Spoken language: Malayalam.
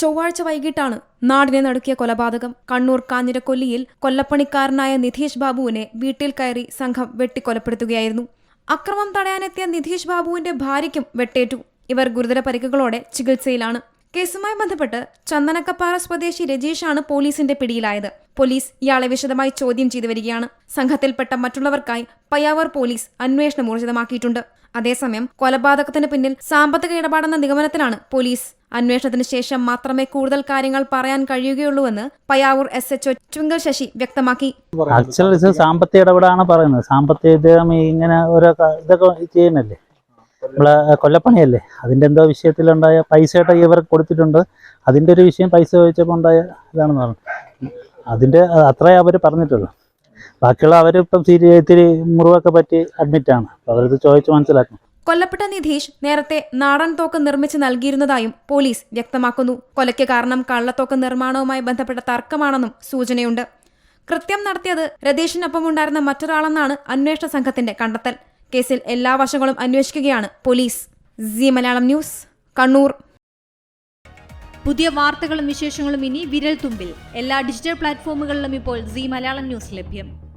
ചൊവ്വാഴ്ച വൈകിട്ടാണ് നാടിനെ നടുക്കിയ കൊലപാതകം. കണ്ണൂർ കാഞ്ഞിരക്കൊല്ലിയിൽ കൊല്ലപ്പണിക്കാരനായ നിധീഷ് ബാബുവിനെ വീട്ടിൽ കയറി സംഘം വെട്ടിക്കൊലപ്പെടുത്തുകയായിരുന്നു. അക്രമം തടയാനെത്തിയ നിധീഷ് ബാബുവിന്റെ ഭാര്യയ്ക്കും വെട്ടേറ്റു. ഇവർ ഗുരുതര പരിക്കുകളോടെ ചികിത്സയിലാണ്. കേസുമായി ബന്ധപ്പെട്ട് ചന്ദനക്കപ്പാറ സ്വദേശി രജീഷാണ് പോലീസിന്റെ പിടിയിലായത്. പോലീസ് ഇയാളെ വിശദമായി ചോദ്യം ചെയ്തു വരികയാണ്. സംഘത്തിൽപ്പെട്ട മറ്റുള്ളവർക്കായി പയ്യാവർ പോലീസ് അന്വേഷണം ഊർജിതമാക്കിയിട്ടുണ്ട്. അതേസമയം കൊലപാതകത്തിന് പിന്നിൽ സാമ്പത്തിക ഇടപാടെന്ന നിഗമനത്തിലാണ് പോലീസ് അന്വേഷണത്തിന് ശേഷം മാത്രമേ കൂടുതൽ കാര്യങ്ങൾ പറയാൻ കഴിയുകയുള്ളൂവെന്ന് പയ്യാവൂർ എസ് എച്ച്ഒ ട്വിങ്കൽ ശശി വ്യക്തമാക്കി. സാമ്പത്തിക ഇടപെടാണ് പറയുന്നത്. സാമ്പത്തിക ഇങ്ങനെ ഓരോ ഇതൊക്കെ ചെയ്യുന്നല്ലേ നമ്മളെ കൊല്ലപ്പണിയല്ലേ? അതിന്റെ എന്തോ വിഷയത്തിലുണ്ടായ പൈസയുടെ ഇവർ കൊടുത്തിട്ടുണ്ട്. അതിന്റെ ഒരു വിഷയം പൈസ ചോദിച്ചപ്പോൾ ഉണ്ടായ ഇതാണെന്ന് പറഞ്ഞു. അതിന്റെ അത്രേ അവർ പറഞ്ഞിട്ടുള്ളൂ. ബാക്കിയുള്ള അവരിപ്പം ഇത്തിരി മുറിവൊക്കെ പറ്റി അഡ്മിറ്റാണ് അവരത് ചോദിച്ച് മനസ്സിലാക്കണം. കൊല്ലപ്പെട്ട നിധീഷ് നേരത്തെ നാടൻ തോക്ക് നിർമ്മിച്ച് നൽകിയിരുന്നതായും പോലീസ് വ്യക്തമാക്കുന്നു. കൊലയ്ക്ക് കാരണം കള്ളത്തോക്ക് നിർമ്മാണവുമായി ബന്ധപ്പെട്ട തർക്കമാണെന്നും സൂചനയുണ്ട്. കൃത്യം നടത്തിയത് രതീഷിനൊപ്പം ഉണ്ടായിരുന്ന മറ്റൊരാളെന്നാണ് അന്വേഷണ സംഘത്തിന്റെ കണ്ടെത്തൽ. കേസിൽ എല്ലാ വശങ്ങളും അന്വേഷിക്കുകയാണ് police. C Malayalam news Kannur. പുതിയ വാർത്തകളും വിശേഷങ്ങളും ഇനി വിരൽ തുമ്പിൽ എല്ലാ ഡിജിറ്റൽ പ്ലാറ്റ്ഫോമുകളിലും ഇപ്പോൾ സി മലയാളം ന്യൂസ് ലഭ്യം.